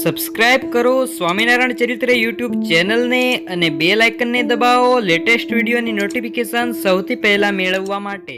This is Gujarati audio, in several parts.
સબસ્ક્રાઇબ કરો, સ્વામિનારાયણ ચરિત્ર યુટ્યુબ ચેનલને અને બે લાઇકનને દબાવો, લેટેસ્ટ વિડીયોની નોટિફિકેશન સૌથી પહેલાં મેળવવા માટે.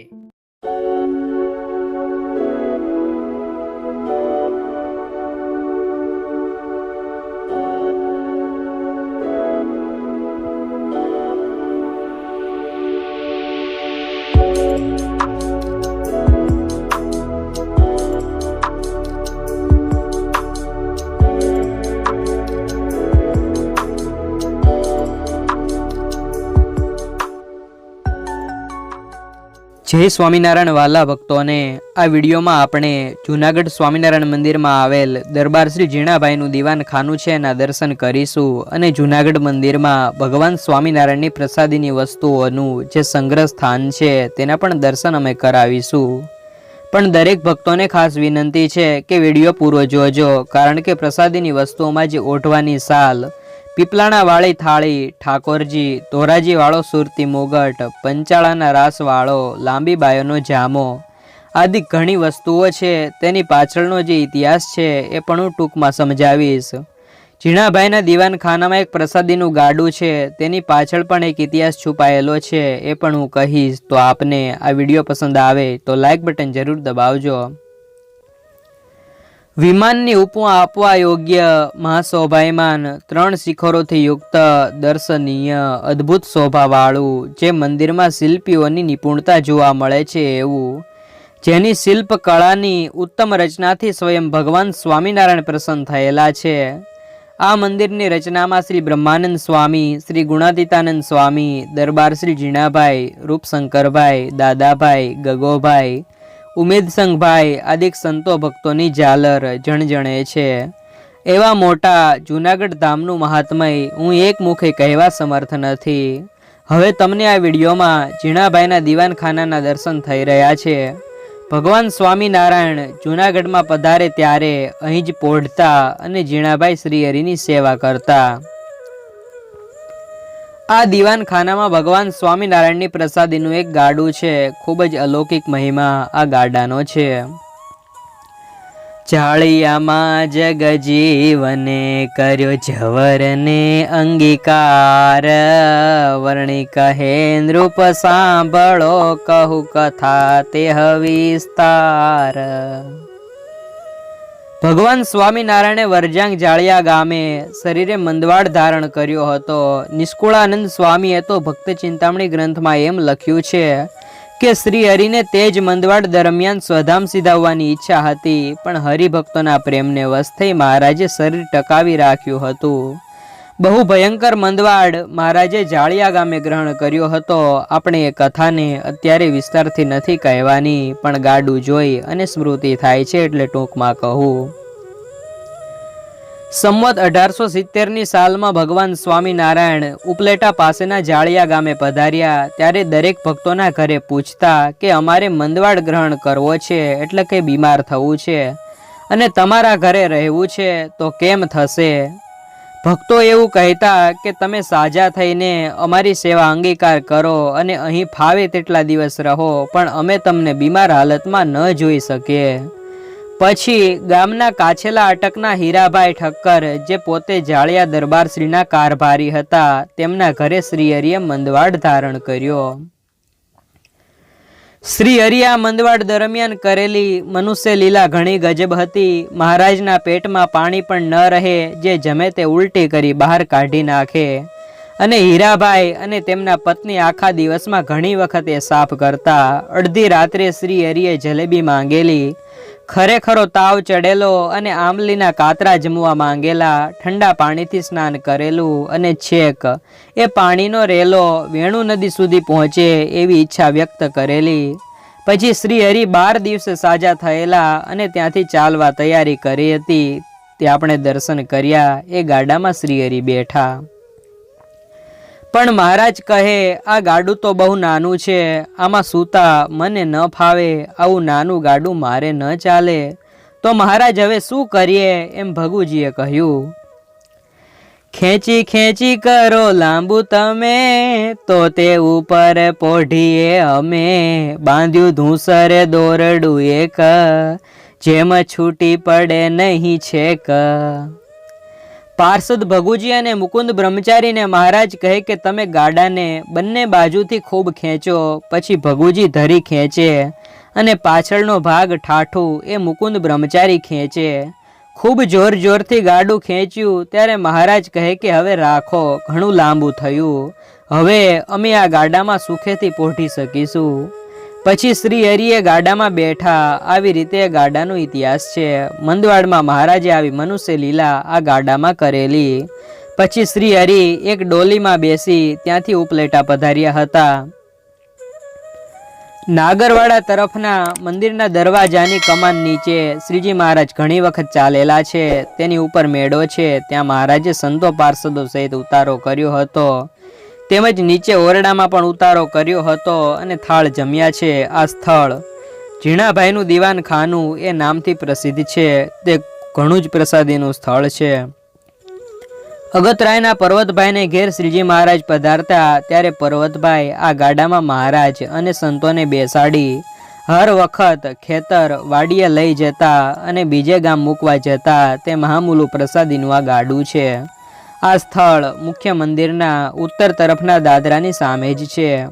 જય સ્વામિનારાયણ વાલા ભક્તોને, આ વિડીયોમાં આપણે જૂનાગઢ સ્વામિનારાયણ મંદિરમાં આવેલ દરબાર શ્રી ઝીણાભાઈનું દીવાન ખાનું છે એના દર્શન કરીશું અને જૂનાગઢ મંદિરમાં ભગવાન સ્વામિનારાયણની પ્રસાદીની વસ્તુઓનું જે સંગ્રહ સ્થાન છે તેના પણ દર્શન અમે કરાવીશું. પણ દરેક ભક્તોને ખાસ વિનંતી છે કે વીડિયો પૂરો જોજો, કારણ કે પ્રસાદીની વસ્તુઓમાં જે ઓઢવાની સાલ પીપલાણા વાળી થાળી, ઠાકોરજી ધોરાજી વાળો સુરતી મોગટ, પંચાળાના રાસ વાળો લાંબી બાયોનો જામો આદિ ઘણી વસ્તુઓ છે. તેની પાછળનો જે ઇતિહાસ છે એ પણ હું ટૂંકમાં સમજાવીશ. ઝીણાભાઈના દીવાનખાનામાં એક પ્રસાદીનું ગાડું છે. તેની પાછળ પણ એક ઇતિહાસ છુપાયેલો છે એ પણ હું કહીશ. તો આપને આ વીડિયો પસંદ આવે તો લાઇક બટન જરૂર દબાવજો. વિમાનની ઉપમા આપવા યોગ્ય મહાશોભાયમાન ત્રણ શિખરોથી યુક્ત દર્શનીય અદ્ભુત શોભાવાળું જે મંદિરમાં શિલ્પીઓની નિપુણતા જોવા મળે છે એવું. જેની શિલ્પ કળાની ઉત્તમ રચનાથી સ્વયં ભગવાન સ્વામિનારાયણ પ્રસન્ન થયેલા છે. આ મંદિરની રચનામાં શ્રી બ્રહ્માનંદ સ્વામી, શ્રી ગુણાતીતાનંદ સ્વામી, દરબાર શ્રી જીણાભાઈ રૂપશંકરભાઈ, દાદાભાઈ, ગગોભાઈ ઉમેદસંગભાઈ આદિક સંતો ભક્તોની ઝાલર, જણજણે છે. એવા મોટા જૂનાગઢ ધામનું મહાત્મય હું એક મુખે કહેવા સમર્થ નથી. હવે તમને આ વિડીયોમાં ઝીણાભાઈના દીવાનખાનાના દર્શન થઈ રહ્યા છે. ભગવાન સ્વામિનારાયણ જૂનાગઢમાં પધારે ત્યારે અહીં જ પોઢતા અને ઝીણાભાઈ શ્રી હરિની સેવા કરતા. આ દીવાનખાનામાં ભગવાન સ્વામિનારાયણની પ્રસાદીનું એક ગાડું છે. ખૂબ જ અલૌકિક મહિમા આ ગાડાનો છે. જાળિયામાં જગજીવને કર્યો જવરને અંગીકાર. વર્ણિ કહે, નૃપ સાંભળો, કહું કથા તે વિસ્તાર ભગવાન સ્વામિનારાયણે વરજાંગ જાળિયા ગામે શરીરે મંદવાડ ધારણ કર્યો હતો. નિષ્કુળાનંદ સ્વામીએ તો ભક્ત ચિંતામણી ગ્રંથમાં એમ લખ્યું છે કે, શ્રી હરિને તેજ મંદવાડ દરમિયાન સ્વધામ સીધાવવાની ઈચ્છા હતી, પણ હરિભક્તોના પ્રેમને વસ્થઈ થઈ મહારાજે શરીર ટકાવી રાખ્યું હતું. બહુ ભયંકર મંદવાડ મહારાજે જાળિયા ગામે ગ્રહણ કર્યો હતો. આપણે એ કથાને અત્યારે વિસ્તારથી નથી કહેવાની, પણ ગાડું જોઈ અને સ્મૃતિ થાય છે એટલે ટૂંકમાં કહું. સંવત અઢારસો સિત્તેરની સાલમાં ભગવાન સ્વામિનારાયણ ઉપલેટા પાસેના જાળિયા ગામે પધાર્યા. ત્યારે દરેક ભક્તોના ઘરે પૂછતા કે અમારે મંદવાડ ગ્રહણ કરવો છે એટલે કે બીમાર થવું છે અને તમારા ઘરે રહેવું છે તો કેમ થશે? ભક્તો એવું કહેતા કે તમે સાજા થઈને અમારી સેવા અંગીકાર કરો અને અહીં ફાવે તેટલા દિવસ રહો, પણ અમે તમને બીમાર હાલતમાં ન જોઈ શકીએ. પછી ગામના કાછેલા અટકના હીરાભાઈ ઠક્કર, જે પોતે જાળિયા દરબાર શ્રીના કારભારી હતા, તેમના ઘરે શ્રી હરિએ મંદવાડ ધારણ કર્યો. શ્રી હરિયા મંદવાડ દરમિયાન કરેલી મનુષ્ય લીલા ઘણી ગજબ હતી. મહારાજના પેટમાં પાણી પણ ન રહે, જે જમે તે ઉલટી કરી બહાર કાઢી નાખે. અને હીરાભાઈ અને તેમના પત્ની આખા દિવસમાં ઘણી વખત એ સાફ કરતા. અડધી રાત્રે શ્રી હરિએ જલેબી માંગેલી. ખરેખરો તાવ ચડેલો અને આંબલીના કાતરા જમવા માંગેલા, ઠંડા પાણીથી સ્નાન કરેલું અને છેક, એ પાણીનો રેલો વેણુ નદી સુધી પહોંચે એવી ઈચ્છા વ્યક્ત કરેલી. પછી શ્રી હરિ બાર દિવસે સાજા થયેલા અને ત્યાંથી ચાલવા તૈયારી કરી હતી. તે આપણે દર્શન કર્યા, એ ગાડામાં શ્રી હરિ બેઠા. પણ મહારાજ કહે, આ ગાડું તો બહુ નાનું છે, આમાં સૂતા મને ન ફાવે, આવું નાનું ગાડું મારે ન ચાલે. તો મહારાજ હવે શું કરીએ એમ ભગુજીએ કહ્યું. ખેંચી ખેંચી કરો લાંબુ તમે, તો તે ઉપર પોઢીએ અમે. બાંધ્યું ધૂસરે દોરડું એક, જેમ છૂટી પડે નહીં છેક. પાર્ષદ ભગુજી અને મુકુંદ બ્રહ્મચારીને મહારાજ કહે કે તમે ગાડાને બંને બાજુથી ખૂબ ખેંચો, પછી ભગુજી ધરી ખેંચે અને પાછળનો ભાગ ઠાઠું એ મુકુંદ બ્રહ્મચારી ખેંચે. ખૂબ જોર જોરથી ગાડું ખેંચ્યું, ત્યારે મહારાજ કહે કે હવે રાખો, ઘણું લાંબુ થયું. હવે અમે આ ગાડામાં સુખેથી પહોંચી શકીશું. પછી શ્રી હરિએ ગાડામાં બેઠા. આવી રીતે ગાડાનો ઇતિહાસ છે. મંદવાડમાં મહારાજે આવી મનુષ્ય લીલા આ ગાડામાં કરેલી. પછી શ્રી હરિ એક ડોલીમાં બેસી ત્યાંથી ઉપલેટા પધાર્યા હતા. નાગરવાડા તરફના મંદિરના દરવાજાની કમાન નીચે શ્રીજી મહારાજ ઘણી વખત ચાલેલા છે. તેની ઉપર મેળો છે. ત્યાં મહારાજે સંતો પાર્ષદો સહિત ઉતારો કર્યો હતો. તેમજ નીચે ઓરડામાં પણ ઉતારો કર્યો હતો અને થાળ જમ્યા છે આ સ્થળ. ઝીણાભાઈનું દીવાન ખાનું એ નામથી પ્રસિદ્ધ છે. તે ઘણું જ પ્રસાદીનું સ્થળ છે. અગતરાયના પર્વતભાઈને ઘેર શ્રીજી મહારાજ પધારતા ત્યારે પર્વતભાઈ આ ગાડામાં મહારાજ અને સંતોને બેસાડી. હર વખત ખેતર વાડીએ લઈ જતા અને બીજે ગામ મૂકવા જતા તે મહામૂલું પ્રસાદીનું આ ગાડું છે. આ સ્થળ મુખ્ય મંદિરના ઉત્તર તરફના દાદરાની સામે જ છે.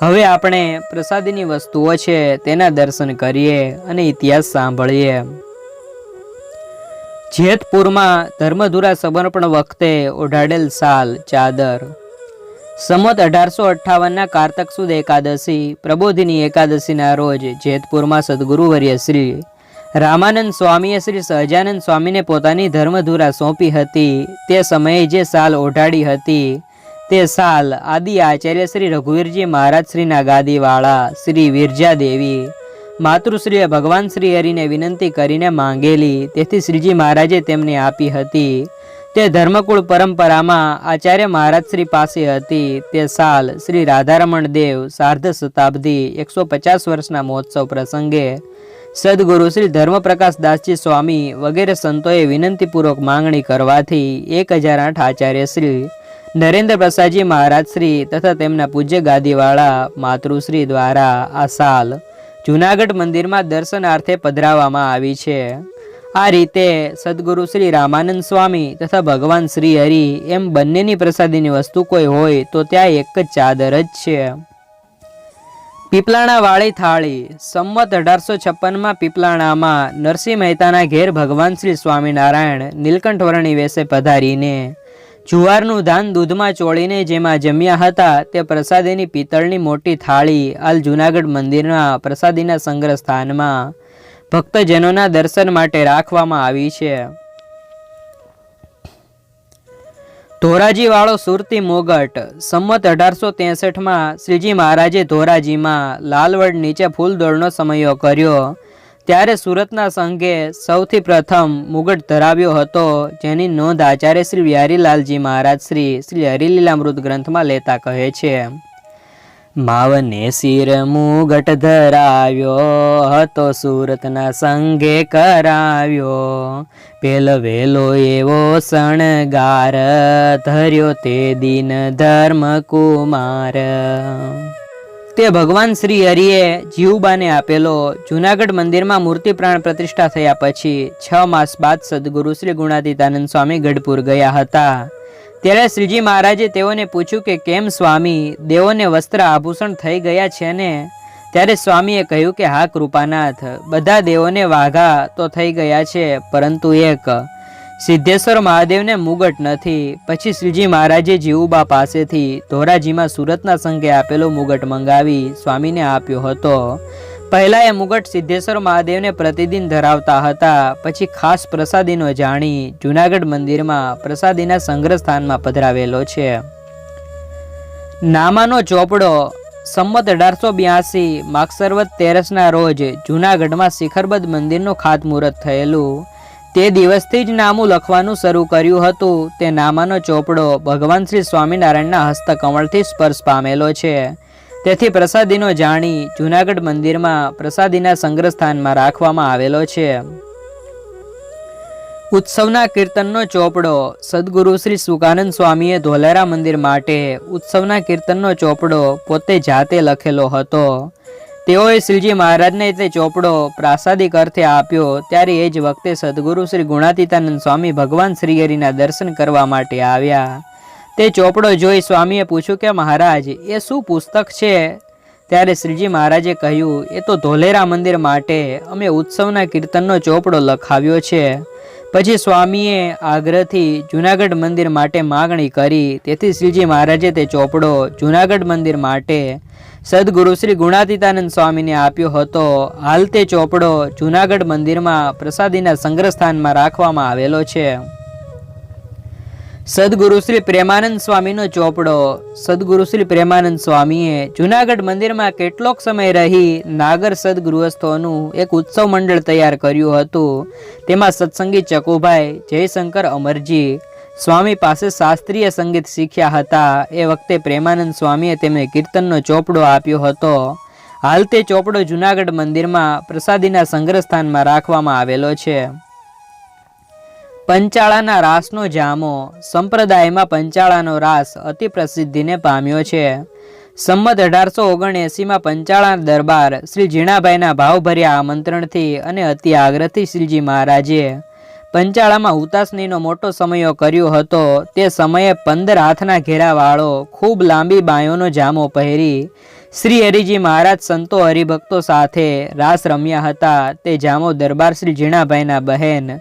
હવે આપણે પ્રસાદીની વસ્તુઓ છે તેના દર્શન કરીએ અને ઇતિહાસ સાંભળીએ. જેતપુરમાં ધર્મધુરા સમર્પણ વખતે ઓઢાડેલ સાલ, ચાદર. સમત અઢારસો અઠ્ઠાવનના કારતક સુદ એકાદશી, પ્રબોધિની એકાદશીના રોજ જેતપુરમાં સદગુરુવર્ય શ્રી રામાનંદ સ્વામીએ શ્રી સહજાનંદ સ્વામીને પોતાની ધર્મધુરા સોંપી હતી. તે સમયે જે સાલ ઓઢાડી હતી, તે સાલ આદિ આચાર્ય શ્રી રઘુવીરજી મહારાજ શ્રીના ગાદીવાળા શ્રી વિરજા દેવી, માતૃશ્રીએ ભગવાન શ્રી હરિને વિનંતી કરીને માંગેલી. તેથી શ્રીજી મહારાજે તેમને આપી હતી. તે ધર્મકુળ પરંપરામાં આચાર્ય મહારાજ શ્રી પાસે હતી. તે સાલ શ્રી રાધારમણ દેવ સાર્ધ શતાબ્દી એકસો પચાસ વર્ષના મહોત્સવ પ્રસંગે સદગુરુ શ્રી ધર્મપ્રકાશ દાસજી સ્વામી વગેરે સંતોએ વિનંતીપૂર્વક માંગણી કરવાથી એક હજાર આઠ આચાર્ય શ્રી નરેન્દ્ર પ્રસાદજી મહારાજ શ્રી તથા તેમના પૂજ્ય ગાદીવાળા માતૃશ્રી દ્વારા આ સાલ જૂનાગઢ મંદિરમાં દર્શનાર્થે પધરાવવામાં આવી છે. આ રીતે સદગુરુ શ્રી રામાનંદ સ્વામી તથા ભગવાન શ્રી હરિ એમ બંનેની પ્રસાદીની વસ્તુ કોઈ હોય તો ત્યાં એક જ ચાદર જ છે. પીપલાણા વાળી થાળી સંમત અઢારસો છપ્પનમાં પીપલાણામાં નરસિંહ મહેતાના ઘેર ભગવાન શ્રી સ્વામિનારાયણ નીલકંઠ વર્ણી વેશે પધારીને, જુવારનું ધાન દૂધમાં ચોળીને જેમાં જમ્યા હતા, તે પ્રસાદીની પિત્તળની મોટી થાળી હાલ જૂનાગઢ મંદિરના પ્રસાદીના સંગ્રહ સ્થાનમાં ભક્તજનોના દર્શન માટે રાખવામાં આવી છે. ધોરાજી વાળો સુરતી મોગટ, સંમત અઢારસો ત્રેસઠમાં શ્રીજી મહારાજે ધોરાજીમાં લાલવડ નીચે ફૂલદોડનો સમયો કર્યો. ત્યારે સુરતના સંઘે સૌથી પ્રથમ મુગટ ધરાવ્યો હતો, જેની નોંધ આચાર્ય શ્રી બિહારીલાલજી મહારાજ શ્રી શ્રી હરિલીલામૃત ગ્રંથમાં લેતા કહે છે. માવને શિર મુગટ ધરાવ્યો હતો સુરતના સંગે કરાવ્યો. પેલ વેલો એવો શણગાર ધર્યો તે દિન ધર્મ કુમાર તે ભગવાન શ્રી હરિએ જીવબાને આપેલો જૂનાગઢ મંદિરમાં મૂર્તિ પ્રાણ પ્રતિષ્ઠા થયા પછી છ માસ બાદ સદગુરુ શ્રી ગુણાતીતાનંદ સ્વામી ગઢપુર ગયા હતા. ત્યારે શ્રીજી મહારાજે તેઓને પૂછ્યું કે, કેમ સ્વામી, દેવોને વસ્ત્ર આભૂષણ થઈ ગયા છે ને? ત્યારે સ્વામીએ કહ્યું કે, હા, કૃપાનાથ, બધા દેવોને વાઘા તો થઈ ગયા છે, પરંતુ એક, સિદ્ધેશ્વર મહાદેવને મુગટ નથી. પછી શ્રીજી મહારાજે જીવુબા પાસેથી ધોરાજીમાં સુરતના સંઘે આપેલો મુગટ મંગાવી સ્વામીને આપ્યો હતો. પહેલા એ મુગટ સિદ્ધેશ્વર મહાદેવને પ્રતિદિન ધરાવતા હતા. પછી ખાસ પ્રસાદીનો જાણી જુનાગઢ મંદિરમાં પ્રસાદીના સંગ્રહ સ્થાનમાં પધરાવેલો છે. નામાનો ચોપડો સંમત અઢારસો બ્યાસી માગસરવત તેરસના રોજ જુનાગઢમાં શિખરબદ્ધ મંદિરનું ખાતમુહૂર્ત થયેલું. તે દિવસથી જ નામું લખવાનું શરૂ કર્યું હતું. તે નામાનો ચોપડો ભગવાન શ્રી સ્વામિનારાયણના હસ્તકમળથી સ્પર્શ પામેલો છે. તેથી પ્રસાદીનો જાણી જૂનાગઢ મંદિરમાં પ્રસાદીના સંગ્રહસ્થાનમાં રાખવામાં આવેલો છે. ઉત્સવના કીર્તનનો ચોપડો સદગુરુ શ્રી સુકાનંદ સ્વામીએ ધોલેરા મંદિર માટે ઉત્સવના કીર્તનનો ચોપડો પોતે જાતે લખેલો હતો. તેઓએ શ્રીજી મહારાજને તે ચોપડો પ્રાસાદિક અર્થે આપ્યો ત્યારે એ જ વખતે સદગુરુ શ્રી ગુણાતીતાનંદ સ્વામી ભગવાન શ્રીહરિના દર્શન કરવા માટે આવ્યા. તે ચોપડો જોઈ સ્વામીએ પૂછ્યું કે મહારાજ, એ શું પુસ્તક છે? ત્યારે શ્રીજી મહારાજે કહ્યું, એ તો ધોલેરા મંદિર માટે અમે ઉત્સવના કીર્તનનો ચોપડો લખાવ્યો છે. પછી સ્વામીએ આગ્રહથી જુનાગઢ મંદિર માટે માગણી કરી. તેથી શ્રીજી મહારાજે તે ચોપડો જુનાગઢ મંદિર માટે સદગુરુ શ્રી ગુણાતીતાનંદ સ્વામીને આપ્યો હતો. હાલ તે ચોપડો જુનાગઢ મંદિરમાં પ્રસાદીના સંગ્રહ સ્થાનમાં રાખવામાં આવેલો છે. સદગુરુ શ્રી પ્રેમાનંદ સ્વામીનો ચોપડો. સદગુરુ શ્રી પ્રેમાનંદ સ્વામીએ જુનાગઢ મંદિરમાં કેટલોક સમય રહી નાગર સદગૃહસ્થોનું એક ઉત્સવ મંડળ તૈયાર કર્યું હતું. તેમાં સત્સંગી ચકુભાઈ, જયશંકર અમરજી, સ્વામી પાસે શાસ્ત્રીય સંગીત શીખ્યા હતા. એ વખતે પ્રેમાનંદ સ્વામીએ તેમને કીર્તનનો ચોપડો આપ્યો હતો. હાલ તે ચોપડો જુનાગઢ મંદિરમાં પ્રસાદીના સંગ્રહ સ્થાનમાં રાખવામાં આવેલો છે. પંચાળાના રાસનો જામો. સંપ્રદાયમાં પંચાળાનો રાસ અતિ પ્રસિદ્ધિને પામ્યો છે. સંમત અઢારસો ઓગણએંસીમાં પંચાળા દરબાર શ્રી ઝીણાભાઈના ભાવભર્યા આમંત્રણથી અને અતિ આગ્રહથી શ્રીજી મહારાજે પંચાળામાં ઉતાસનીનો મોટો સમયો કર્યો હતો. તે સમયે પંદર હાથના ઘેરાવાળો ખૂબ લાંબી બાયોનો જામો પહેરી શ્રી હરિજી મહારાજ સંતો હરિભક્તો સાથે રાસ રમ્યા હતા. તે જામો દરબાર શ્રી ઝીણાભાઈના બહેન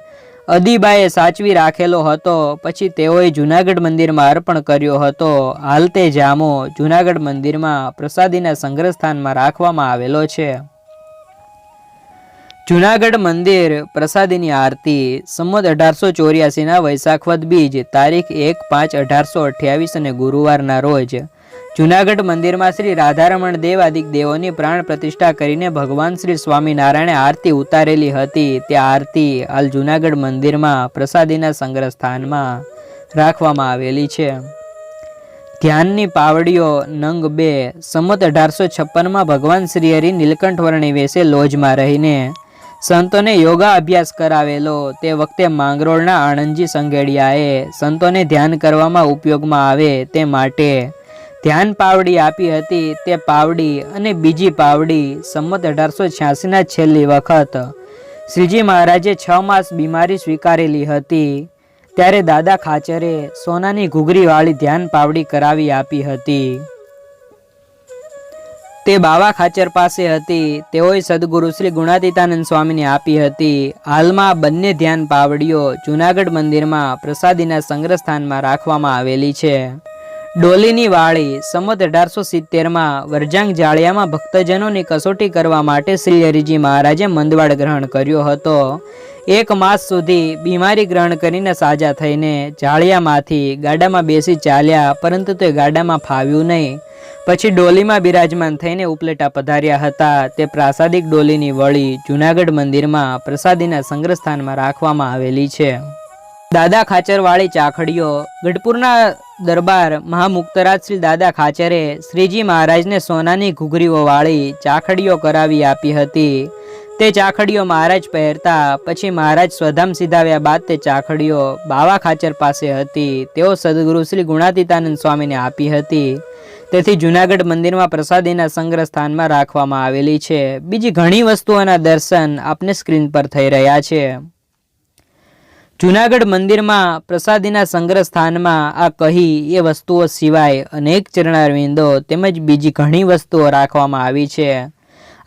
અદીબાએ સાચવી રાખેલો હતો. પછી તેઓએ જુનાગઢ મંદિરમાં અર્પણ કર્યો હતો. હાલ તે જામો જુનાગઢ મંદિરમાં પ્રસાદીના સંગ્રહ સ્થાનમાં રાખવામાં આવેલો છે. જુનાગઢ મંદિર પ્રસાદીની આરતી સંમત અઢારસો ચોર્યાસીના વૈશાખવદ બીજ તારીખ એક પાંચ અઢારસો અઠ્યાવીસ અને ગુરુવારના રોજ જુનાગઢ મંદિરમાં શ્રી રાધારમણ દેવ આદિક દેવોની પ્રાણ પ્રતિષ્ઠા કરીને ભગવાન શ્રી સ્વામિનારાયણે આરતી ઉતારેલી હતી. તે આરતી હાલ જુનાગઢ મંદિરમાં પ્રસાદીના સંગ્રહ સ્થાનમાં રાખવામાં આવેલી છે. ધ્યાનની પાવડીઓ નંગ બે સંમત અઢારસો છપ્પનમાં ભગવાન શ્રી હરિ નીલકંઠ વર્ણી વેશે લોજમાં રહીને સંતોને યોગા અભ્યાસ કરાવેલો. તે વખતે માંગરોળના આણંદજી સંઘેડિયાએ સંતોને ધ્યાન કરવામાં ઉપયોગમાં આવે તે માટે ધ્યાન પાવડી આપી હતી તે પાવડી અને બીજી પાવડી સંમત અઢારસો છ્યાસીના છેલ્લી વખત શ્રીજી મહારાજે છ માસ બીમારી સ્વીકારેલી હતી. ત્યારે દાદા ખાચરે સોનાની ઘૂઘરીવાળી ધ્યાન પાવડી કરાવી આપી હતી. તે બાવા ખાચર પાસે હતી. તેઓએ સદગુરુ શ્રી ગુણાતીતાનંદ સ્વામીને આપી હતી. હાલમાં બંને ધ્યાન પાવડીઓ જુનાગઢ મંદિરમાં પ્રસાદીના સંગ્રહ સ્થાનમાં રાખવામાં આવેલી છે. ડોલીની વાળી સંમત અઢારસો સિત્તેરમાં વરજાંગ જાળિયામાં ભક્તજનોની કસોટી કરવા માટે શ્રી હરિજી મહારાજે મંદવાડ ગ્રહણ કર્યો હતો. એક માસ સુધી બીમારી ગ્રહણ કરીને સાજા થઈને જાળિયામાંથી ગાડામાં બેસી ચાલ્યા, પરંતુ તે ગાડામાં ફાવ્યું નહીં. પછી ડોલીમાં બિરાજમાન થઈને ઉપલેટા પધાર્યા હતા. તે પ્રાસાદિક ડોલીની વળી જુનાગઢ મંદિરમાં પ્રસાદીના સંગ્રહ સ્થાનમાં રાખવામાં આવેલી છે. દાદા ખાચરવાળી ચાખડીઓ ગઢપુરના દરબાર મહામુક્તરાજ શ્રી દાદા ખાચરે શ્રીજી મહારાજને સોનાની ઘૂઘરીઓ વાળી ચાખડીઓ કરાવી આપી હતી. તે ચાખડીઓ મહારાજ પહેરતા પછી મહારાજ સ્વધામ સીધાવ્યા બાદ તે ચાખડીઓ બાવા ખાચર પાસે હતી. તેઓ સદગુરુ શ્રી ગુણાતીતાનંદ સ્વામીને આપી હતી. તેથી જુનાગઢ મંદિરમાં પ્રસાદીના સંગ્રહ સ્થાનમાં રાખવામાં આવેલી છે. બીજી ઘણી વસ્તુઓના દર્શન આપને સ્ક્રીન પર થઈ રહ્યા છે. જુનાગઢ મંદિરમાં પ્રસાદીના સંગ્રહ સ્થાનમાં આ કહી એ વસ્તુઓ સિવાય અનેક ચરણારવિંદો તેમજ બીજી ઘણી વસ્તુઓ રાખવામાં આવી છે.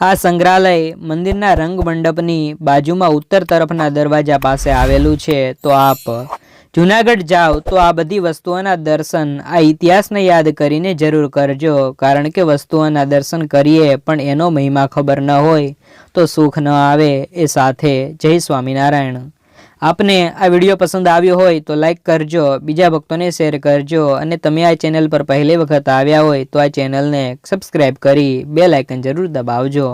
આ સંગ્રહાલય મંદિરના રંગ મંડપની બાજુમાં ઉત્તર તરફના દરવાજા પાસે આવેલું છે. તો આપ જુનાગઢ જાઓ તો આ બધી વસ્તુઓના દર્શન આ ઇતિહાસને યાદ કરીને જરૂર કરજો. કારણ કે વસ્તુઓના દર્શન કરીએ પણ એનો મહિમા ખબર ન હોય તો સુખ ન આવે. એ સાથે જય સ્વામિનારાયણ. આપને આ વીડિયો પસંદ આવ્યો હોય તો લાઇક કરજો, બીજા ભક્તોને શેર કરજો અને તમે આ ચેનલ પર પહેલી વખત આવ્યા હોય તો આ ચેનલને સબસ્ક્રાઈબ કરી બે લાઇકન જરૂર દબાવજો.